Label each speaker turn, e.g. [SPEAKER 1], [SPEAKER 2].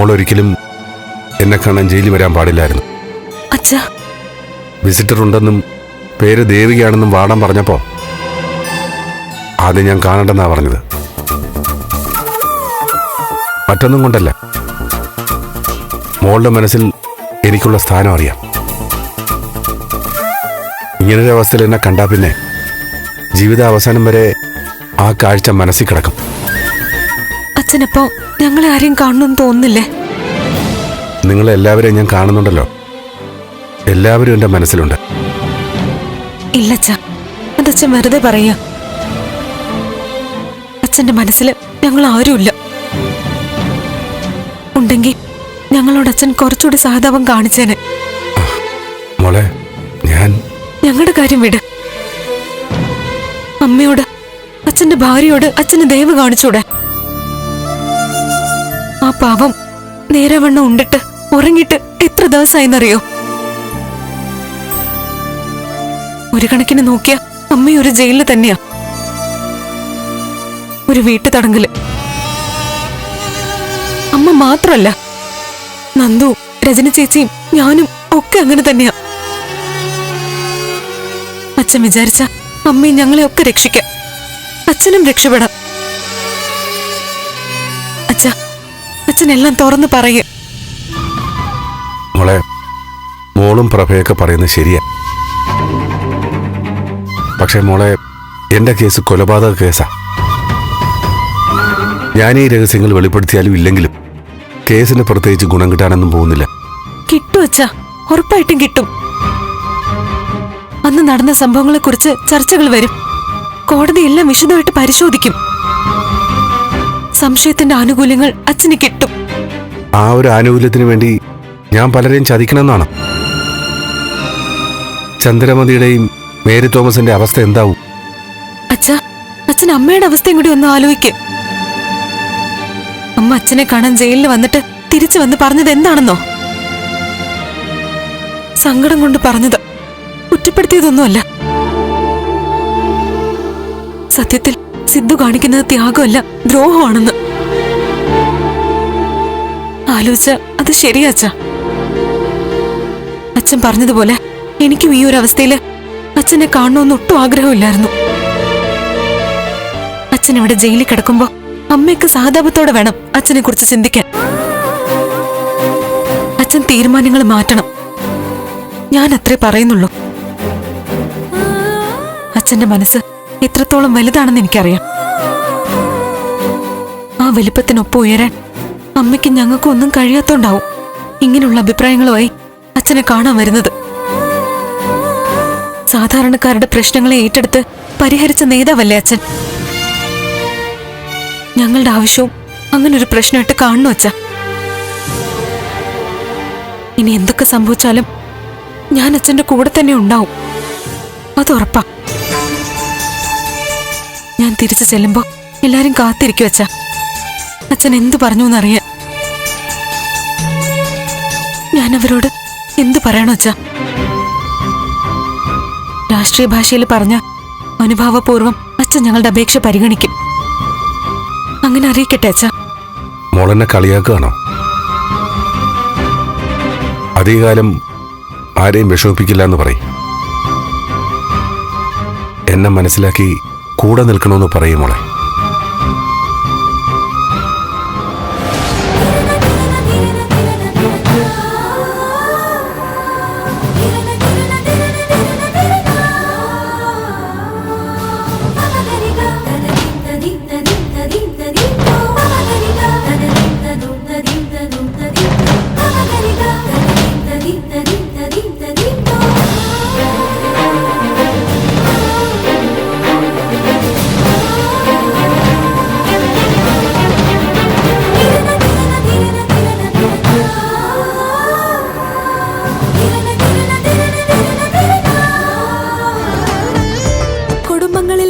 [SPEAKER 1] മോൾ ഒരിക്കലും എന്നെ കാണാൻ ജയിലിൽ വരാൻ പാടില്ലായിരുന്നു.
[SPEAKER 2] അച്ഛാ.
[SPEAKER 1] വിസിറ്റർ ഉണ്ടെന്നും പേര് ദേവികയാണെന്നും വാടം പറഞ്ഞപ്പോ ആദ്യം ഞാൻ കാണണ്ടെന്നാ പറഞ്ഞത്. മറ്റൊന്നും കൊണ്ടല്ല. മോളുടെ മനസ്സിൽ എനിക്കുള്ള സ്ഥാനം അറിയാം. ഇങ്ങനൊരു അവസ്ഥയിൽ എന്നെ കണ്ടാ പിന്നെ ജീവിത അവസാനം വരെ ആ കാഴ്ച മനസ്സിൽ കിടക്കും.
[SPEAKER 2] അച്ഛനപ്പോ ഞങ്ങളെ ആരെയും കാണണമെന്ന് തോന്നുന്നില്ലേ?
[SPEAKER 1] നിങ്ങളെല്ലാവരെയും ഞാൻ കാണുന്നുണ്ടല്ലോ. എല്ലാവരും എന്റെ മനസ്സിലുണ്ട്.
[SPEAKER 2] ഇല്ല അതച്ഛൻ വെറുതെ പറയാ അച്ഛന്റെ മനസ്സിൽ ഞങ്ങൾ ആരുമില്ല ഉണ്ടെങ്കിൽ ഞങ്ങളോട് അച്ഛൻ കുറച്ചുകൂടി സഹതാപം കാണിച്ചേനെ.
[SPEAKER 1] മോളെ ഞാൻ
[SPEAKER 2] ഞങ്ങളുടെ കാര്യം വിട്. അമ്മയോട് അച്ഛന്റെ ഭാര്യയോട് അച്ഛന് ദയവ് കാണിച്ചൂടെ ആ പാവം നേരവണ്ണം ഉണ്ടിട്ട് ഉറങ്ങിട്ട് എത്ര ദിവസമായെന്നറിയോ ഒരു കണക്കിന് നോക്കിയ അമ്മ ഒരു ജയിലിൽ തന്നെയാ. ഒരു വീട്ടു തടങ്കൽ അമ്മ മാത്രമല്ല നന്ദു രജന ചേച്ചിയും ഞാനും ഒക്കെ അങ്ങനെ തന്നെയാ. അച്ഛൻ വിചാരിച്ച അമ്മയും ഞങ്ങളെ ഒക്കെ രക്ഷിക്കാം അച്ഛനും രക്ഷപ്പെടാം. അച്ഛനെല്ലാം തുറന്നു പറയും.
[SPEAKER 1] മോളെ മോളും പ്രഭയൊക്കെ പറയുന്നത് ശരിയാ. പക്ഷേ മോളെ എന്റെ കേസ് കൊലപാതക കേസാ. ഞാൻ ഈ രഹസ്യങ്ങൾ വെളിപ്പെടുത്തിയാലും ഇല്ലെങ്കിലും കേസിന് പ്രത്യേകിച്ച് ഗുണം കിട്ടാനൊന്നും പോകുന്നില്ല.
[SPEAKER 2] കിട്ടും അച്ഛ ഉറപ്പായിട്ടും കിട്ടും. അന്ന് നടന്ന സംഭവങ്ങളെ കുറിച്ച് ചർച്ചകൾ വരും. കോടതി എല്ലാം വിശദമായിട്ട് പരിശോധിക്കും. സംശയത്തിന്റെ ആനുകൂല്യങ്ങൾ അച്ഛന് കിട്ടും.
[SPEAKER 1] ആ ഒരു ആനുകൂല്യത്തിന് വേണ്ടി ഞാൻ പലരെയും ചതിക്കണമെന്നാണ്. ചന്ദ്രമതിയുടെയും മേരി തോമസിന്റെ അവസ്ഥ എന്താവും?
[SPEAKER 2] അച്ഛാ അച്ഛൻ അമ്മയുടെ അവസ്ഥയും കൂടി ഒന്ന് ആലോചിക്ക്. അമ്മ അച്ഛനെ കാണാൻ ജയിലിൽ വന്നിട്ട് തിരിച്ചു വന്ന് പറഞ്ഞത് എന്താണെന്നോ? സങ്കടം കൊണ്ട് പറഞ്ഞത് കുറ്റപ്പെടുത്തിയതൊന്നുമല്ല. സത്യത്തിൽ സിദ്ധു കാണിക്കുന്നത് ത്യാഗമല്ല ദ്രോഹമാണെന്ന്. ആലോചിച്ച അത് ശരിയാ അച്ഛ. അച്ഛൻ പറഞ്ഞതുപോലെ എനിക്കും ഈ ഒരു അവസ്ഥയിൽ അച്ഛനെ കാണണമെന്ന് ഒട്ടും ആഗ്രഹമില്ലായിരുന്നു. അച്ഛൻ ഇവിടെ ജയിലിൽ കിടക്കുമ്പോ അമ്മയ്ക്ക് സഹതാപത്തോടെ വേണം അച്ഛനെ കുറിച്ച് ചിന്തിക്കാൻ. അച്ഛൻ തീരുമാനങ്ങൾ മാറ്റണം. ഞാൻ അത്രേ പറയുന്നുള്ളൂ. അച്ഛന്റെ മനസ്സ് എത്രത്തോളം വലുതാണെന്ന് എനിക്കറിയാം. ആ വലിപ്പത്തിനൊപ്പം ഉയരാൻ അമ്മയ്ക്ക് ഞങ്ങൾക്കും ഒന്നും കഴിയാത്തോണ്ടാവും ഇങ്ങനെയുള്ള അഭിപ്രായങ്ങളുമായി അച്ഛനെ കാണാൻ വരുന്നത്. സാധാരണക്കാരുടെ പ്രശ്നങ്ങളെ ഏറ്റെടുത്ത് പരിഹരിച്ച നേതാവല്ലേ അച്ഛൻ? ഞങ്ങളുടെ ആവശ്യവും അങ്ങനൊരു പ്രശ്നമായിട്ട് കാണുന്നു അച്ഛ? ഇനി എന്തൊക്കെ സംഭവിച്ചാലും ഞാൻ അച്ഛന്റെ കൂടെ തന്നെ ഉണ്ടാവും. അത് ഉറപ്പാ. ഞാൻ തിരിച്ചു ചെല്ലുമ്പോൾ എല്ലാരും കാത്തിരിക്കും അച്ഛ. അച്ഛൻ എന്തു പറഞ്ഞു എന്നറിയാൻ അവരോട് എന്ത് പറയണോ അച്ഛ? രാഷ്ട്രീയ ഭാഷയിൽ പറഞ്ഞ അനുഭാവപൂർവം അച്ഛൻ ഞങ്ങളുടെ അപേക്ഷ പരിഗണിക്കും. അങ്ങനെ അറിയിക്കട്ടെ അച്ഛ.
[SPEAKER 1] മോളെന്നെ കളിയാക്കുകയാണോ? അധികകാലം ആരെയും വിഷമിപ്പിക്കില്ല എന്ന് പറയും. എന്നെ മനസ്സിലാക്കി കൂടെ നിൽക്കണമെന്ന് പറയും മോളെ.